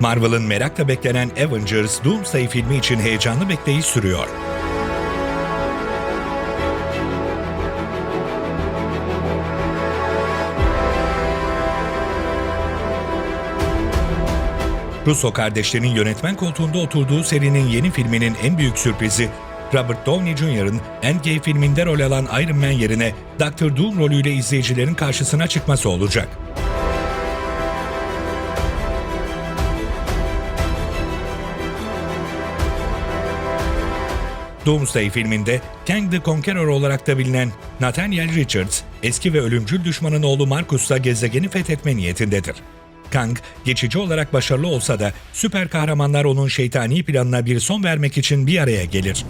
Marvel'ın merakla beklenen Avengers Doomsday filmi için heyecanlı bekleyiş sürüyor. Russo kardeşlerin yönetmen koltuğunda oturduğu serinin yeni filminin en büyük sürprizi, Robert Downey Jr.'ın Endgame filminde rol alan Iron Man yerine Doctor Doom rolüyle izleyicilerin karşısına çıkması olacak. Doomsday filminde Kang the Conqueror olarak da bilinen Nathaniel Richards, eski ve ölümcül düşmanın oğlu Marcus'la gezegeni fethetme niyetindedir. Kang, geçici olarak başarılı olsa da süper kahramanlar onun şeytani planına bir son vermek için bir araya gelir.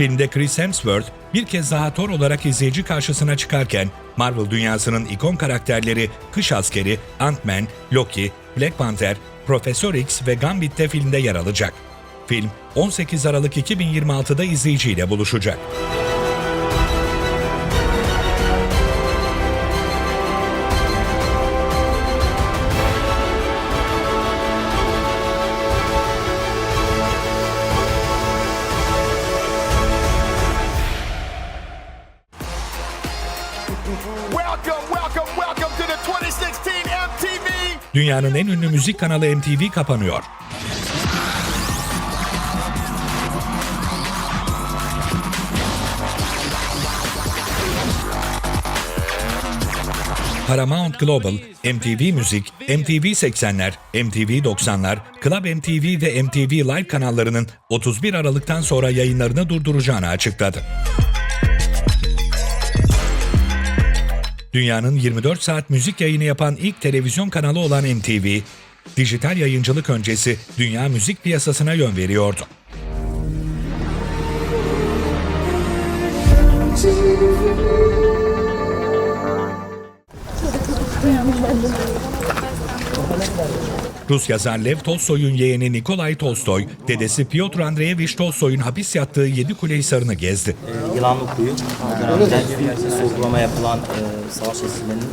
Filmde Chris Hemsworth bir kez daha Thor olarak izleyici karşısına çıkarken Marvel dünyasının ikon karakterleri Kış Askeri, Ant-Man, Loki, Black Panther, Profesör X ve Gambit de filmde yer alacak. Film 18 Aralık 2026'da izleyiciyle buluşacak. Welcome, welcome, welcome to the 2016 MTV Dünyanın en ünlü müzik kanalı MTV kapanıyor. Paramount Global, MTV Müzik, MTV 80'ler, MTV 90'lar, Club MTV ve MTV Live kanallarının 31 Aralık'tan sonra yayınlarını durduracağını açıkladı. Dünyanın 24 saat müzik yayını yapan ilk televizyon kanalı olan MTV, dijital yayıncılık öncesi dünya müzik piyasasına yön veriyordu. Rus yazar Lev Tolstoy'un yeğeni Nikolay Tolstoy, dedesi Pyotr Andreyevich Tolstoy'un hapis yattığı Yedi Hisarı'nı gezdi. Yılanlı Kuyu dönemde sorgulama yapılan e, savaş esirlerinin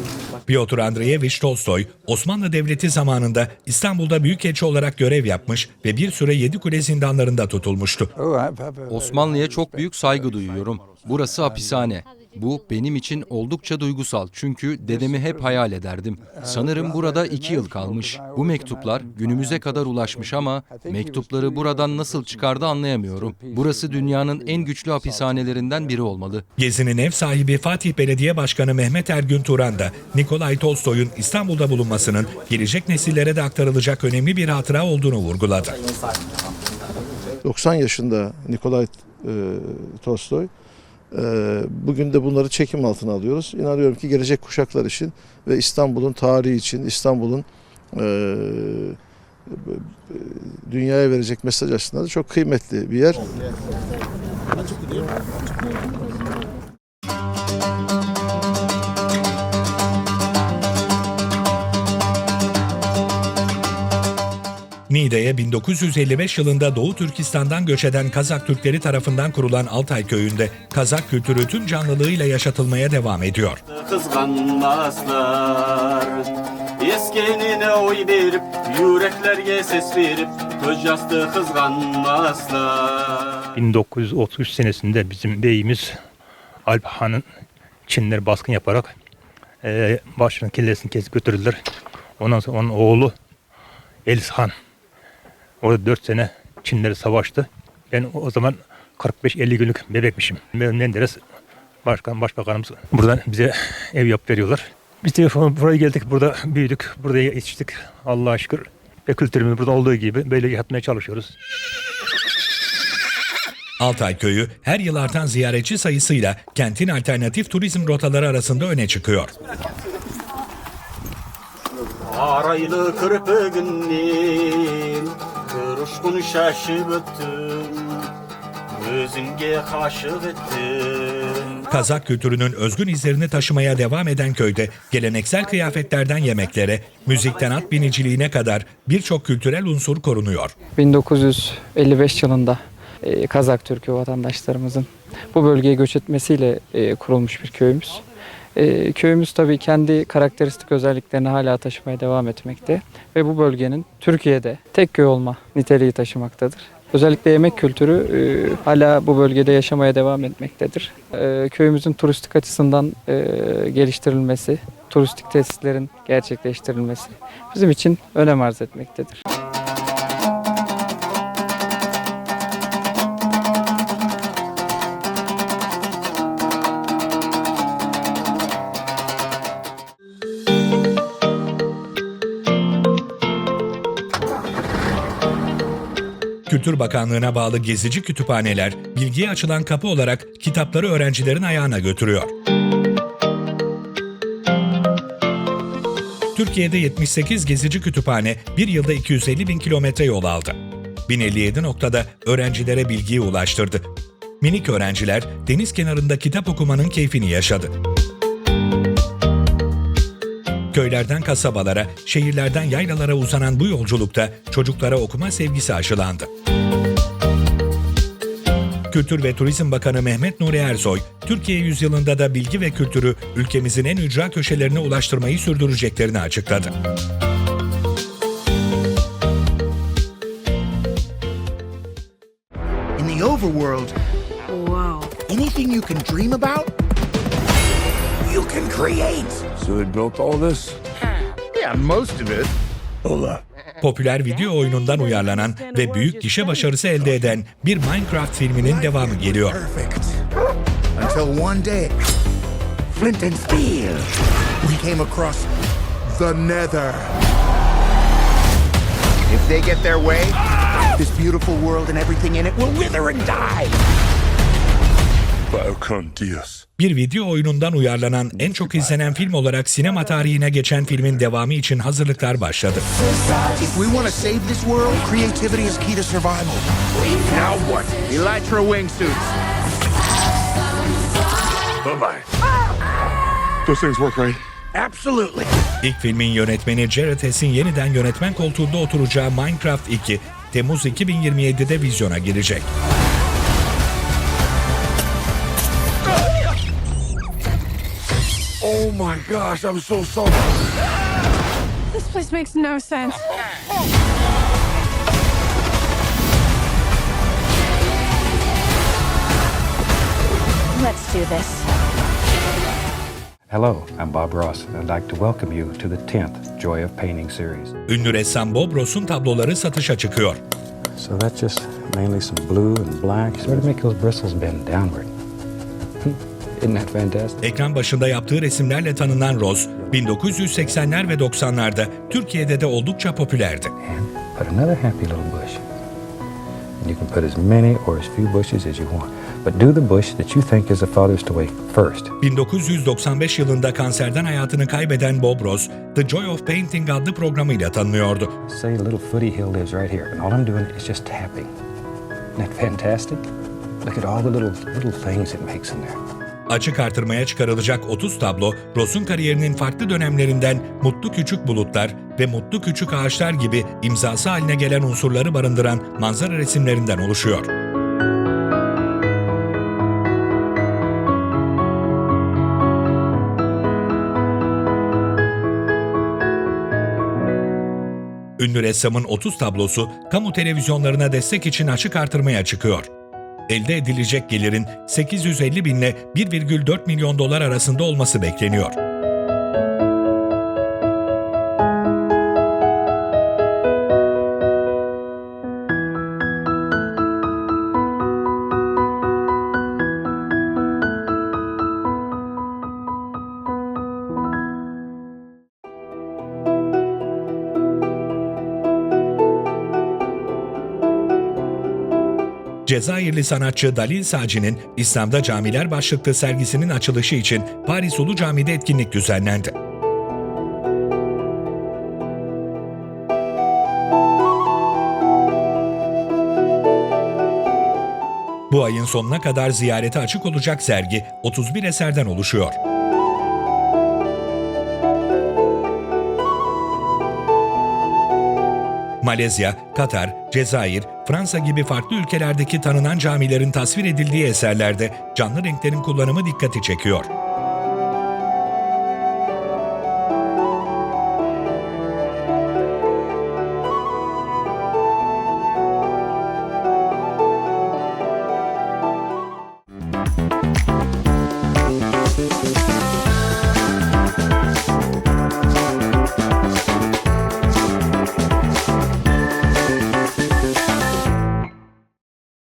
Pyotr Andreyevich Tolstoy, Osmanlı Devleti zamanında İstanbul'da büyükelçi olarak görev yapmış ve bir süre Yedikule zindanlarında tutulmuştu. Osmanlı'ya çok büyük saygı duyuyorum. Burası hapishane. Bu benim için oldukça duygusal çünkü dedemi hep hayal ederdim. Sanırım burada iki yıl kalmış. Bu mektuplar günümüze kadar ulaşmış ama mektupları buradan nasıl çıkardı anlayamıyorum. Burası dünyanın en güçlü hapishanelerinden biri olmalı. Gezi'nin ev sahibi Fatih Belediye Başkanı Mehmet Ergün Turan da Nikolay Tolstoy'un İstanbul'da bulunmasının gelecek nesillere de aktarılacak önemli bir hatıra olduğunu vurguladı. 90 yaşında Nikolay e, Tolstoy. E, bugün de bunları çekim altına alıyoruz. İnanıyorum ki gelecek kuşaklar için ve İstanbul'un tarihi için, İstanbul'un e, dünyaya verecek mesaj açısından da çok kıymetli bir yer. Niğde'ye 1955 yılında Doğu Türkistan'dan göç eden Kazak Türkleri tarafından kurulan Altay Köyü'nde Kazak kültürü tüm canlılığıyla yaşatılmaya devam ediyor. kızganmazlar Eskenine oy verip yüreklerge ses verip yastığı kızganmazlar 1933 senesinde bizim beyimiz Alp Han'ın Çinliler baskın yaparak e, başının kellesini kesip götürdüler. Ondan sonra onun oğlu Elis Han orada 4 sene Çinlileri savaştı. Ben o zaman 45-50 günlük bebekmişim. Menderes başkan, başbakanımız buradan bize ev yap veriyorlar. Biz de buraya geldik, burada büyüdük, burada yetiştik. Allah'a şükür. Ve kültürümüz burada olduğu gibi böyle yatmaya çalışıyoruz. Altay Köyü her yıl artan ziyaretçi sayısıyla kentin alternatif turizm rotaları arasında öne çıkıyor. Araylı kırpıgınnin Coşkun şaşıp öttüm Özünge kaşık ettim Kazak kültürünün özgün izlerini taşımaya devam eden köyde geleneksel kıyafetlerden yemeklere, müzikten at biniciliğine kadar birçok kültürel unsur korunuyor. 1955 yılında e, Kazak Türk'ü vatandaşlarımızın bu bölgeye göç etmesiyle e, kurulmuş bir köyümüz. E, Köyümüz tabii kendi karakteristik özelliklerini hala taşımaya devam etmekte ve bu bölgenin Türkiye'de tek köy olma niteliği taşımaktadır. Özellikle yemek kültürü e, hala bu bölgede yaşamaya devam etmektedir. E, Köyümüzün turistik açısından e, geliştirilmesi, turistik tesislerin gerçekleştirilmesi bizim için önem arz etmektedir. Kültür Bakanlığı'na bağlı gezici kütüphaneler, bilgiye açılan kapı olarak kitapları öğrencilerin ayağına götürüyor. Türkiye'de 78 gezici kütüphane bir yılda 250 bin kilometre yol aldı. 1057 noktada öğrencilere bilgiyi ulaştırdı. Minik öğrenciler deniz kenarında kitap okumanın keyfini yaşadı. Köylerden kasabalara, şehirlerden yaylalara uzanan bu yolculukta çocuklara okuma sevgisi aşılandı. Kültür ve Turizm Bakanı Mehmet Nuri Ersoy, Türkiye yüzyılında da bilgi ve kültürü ülkemizin en ücra köşelerine ulaştırmayı sürdüreceklerini açıkladı. In the overworld, Wow. anything you can dream about, you can create. So they built all this? Yeah, most of it. Hold up. Popüler video oyunundan uyarlanan ve büyük gişe başarısı elde eden bir Minecraft filminin devamı geliyor. Perfect. Until one day, Flint and Steel, we came across the Nether. If they get their way, this beautiful world and everything in it will wither and die. Falcon Diaz. Bir video oyunundan uyarlanan en çok izlenen film olarak sinema tarihine geçen filmin devamı için hazırlıklar başladı. İlk filmin yönetmeni Jared Hess'in yeniden yönetmen koltuğunda oturacağı Minecraft 2, Temmuz 2027'de vizyona girecek. Oh my gosh, I'm so sorry. This place makes no sense. Let's do this. Hello, I'm Bob Ross, and I'd like to welcome you to the 10th Joy of Painting series. Ünlü ressam Bob Ross'un tabloları satışa çıkıyor. So that's just mainly some blue and black, sort of make those bristles bend downward. Ekran başında yaptığı resimlerle tanınan Ross, 1980'ler ve 90'larda Türkiye'de de oldukça popülerdi. And put another happy little bush. And you can put as many or as few bushes as you want. But do the bush that you think is the farthest away first. 1995 yılında kanserden hayatını kaybeden Bob Ross, The Joy of Painting adlı programıyla tanınıyordu. Say a little footy hill lives right here, and all I'm doing is just tapping. Isn't that fantastic? Look at all the little little things it makes in there. Açık artırmaya çıkarılacak 30 tablo, Ross'un kariyerinin farklı dönemlerinden Mutlu Küçük Bulutlar ve Mutlu Küçük Ağaçlar gibi imzası haline gelen unsurları barındıran manzara resimlerinden oluşuyor. Ünlü ressamın 30 tablosu kamu televizyonlarına destek için açık artırmaya çıkıyor. Elde edilecek gelirin 850 bin ile 1,4 milyon dolar arasında olması bekleniyor. Cezayirli sanatçı Dalil Saci'nin İslam'da Camiler başlıklı sergisinin açılışı için Paris Ulu Cami'de etkinlik düzenlendi. Bu ayın sonuna kadar ziyarete açık olacak sergi 31 eserden oluşuyor. Malezya, Katar, Cezayir, Fransa gibi farklı ülkelerdeki tanınan camilerin tasvir edildiği eserlerde canlı renklerin kullanımı dikkati çekiyor.